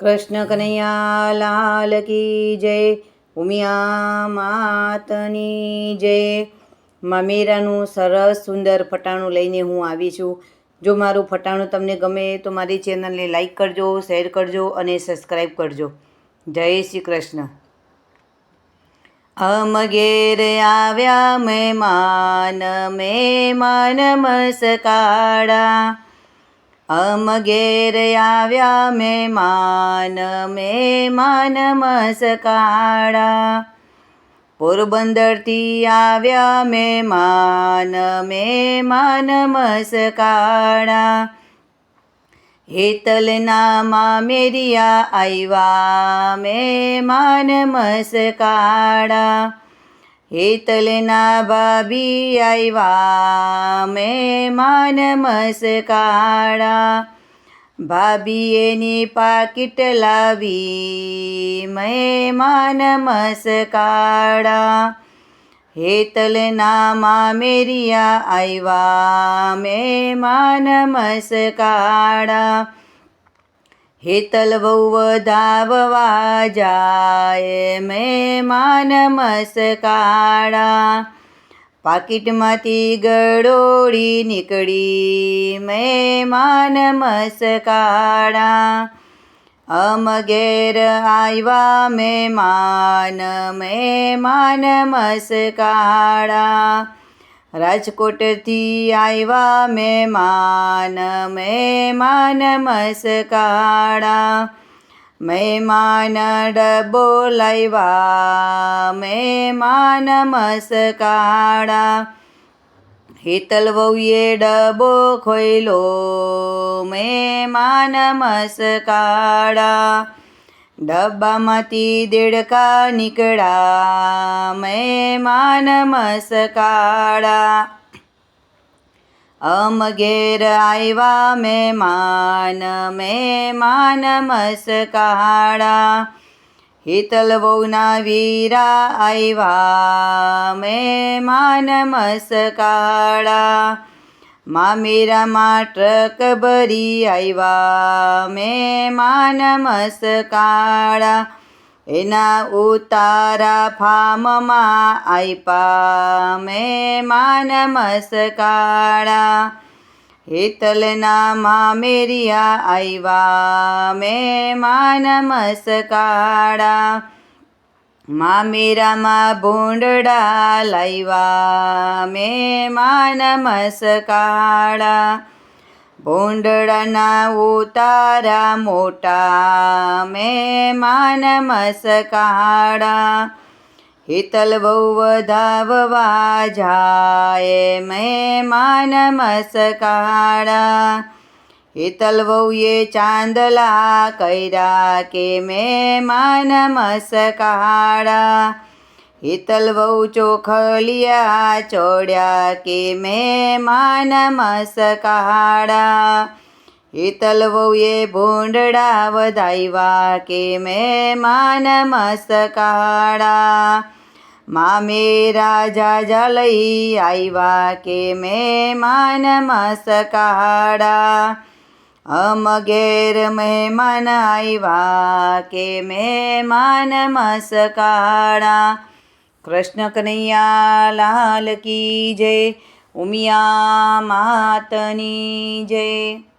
કૃષ્ણ કનૈયા લાલ કી જય, ઉમિયા માતની જય. મામેરાનું સરસ સુંદર ફટાણું લઈને હું આવી છું. જો મારું ફટાણું તમને ગમે તો મારી ચેનલને લાઈક કરજો, શેર કરજો અને સબસ્ક્રાઈબ કરજો. જય શ્રી કૃષ્ણ. અમ ઘેર આવ્યા મહેમાન મહેમાન મસ્કાળા. અમ ઘેર આવ્યા મહેમાન મહેમાન મસકાળા. પોરબંદરથી આવ્યા મહેમાન મહેમાન મસકાળા. હેતલના મામેરિયા આવ્યા મહેમાન મસ્કાળા. હેતલના ભાભી આવ્યા મહેમાન મસ્કાળા. ભાભી એની પાકીટ લાવી મહેમાન મસ્કાળા. હેતલના મામેરિયા આવ્યા મહેમાન મસ્કાળા. હેતલ બહુ વધાવવા જાય મહેમાન મસકાળા. પાકીટમાંથી ગળોળી નીકળી મહેમાન મસકાળા. અમ ઘેર આવ્યા મહેમાન મહેમાન મસ્કાળા. રાજકોટથી આવ્યા મહેમાન મહેમાન મસ્કાળા. મહેમાન ડબ્બો લાવ્યા મહેમાન મસ્કાળા. હેતલ વહુએ ડબ્બો ખોઈલો મહેમાન મસ્કાળા. ડબ્બામાંથી દેડકા નીકળ્યા મહેમાન મસકાળા. અમ ઘેર આવ્યા મહેમાન મહેમાન મસકાળા. હિતલ વહુના વીરા આવ્યા મહેમાન મસ્કાળા. મામેરામાં ટ્રક ભરી આવ્યા મહેમાન મસ્કાળા, એના ઉતારા ફામમાં આપ્યા મહેમાન મસ્કાળા, હેતલના મામેરિયા આવ્યા મહેમાન મસ્કાળા મામેરામાં ભૂંડડા લાવ્યા માનમસ મસ્કાળા. ભૂંડળાના ઉતારા મોટા મહેમાન મસ્કાળા. હિતલ બહુ વધાવવા જાય મહેમાન મસ્કાળા. હેતલ વહુએ ચાંદલા કર્યા કે મહેમાન મસ્કાળા. હેતલ વહુ ચોખલિયા ચોડ્યા કે મહેમાન મસ્કાળા. હેતલ વહુએ ભૂંડડા વધાવ્યા કે મહેમાન મસ્કાળા. મામેરા જાજા લઈ આવ્યા કે મહેમાન મસ્કાળા. અમ ઘેર મહેમાન આવ્યા કે મહેમાન મસકાળા. કૃષ્ણ કનૈયા લાલ કી જય, ઉમિયા માતની જય.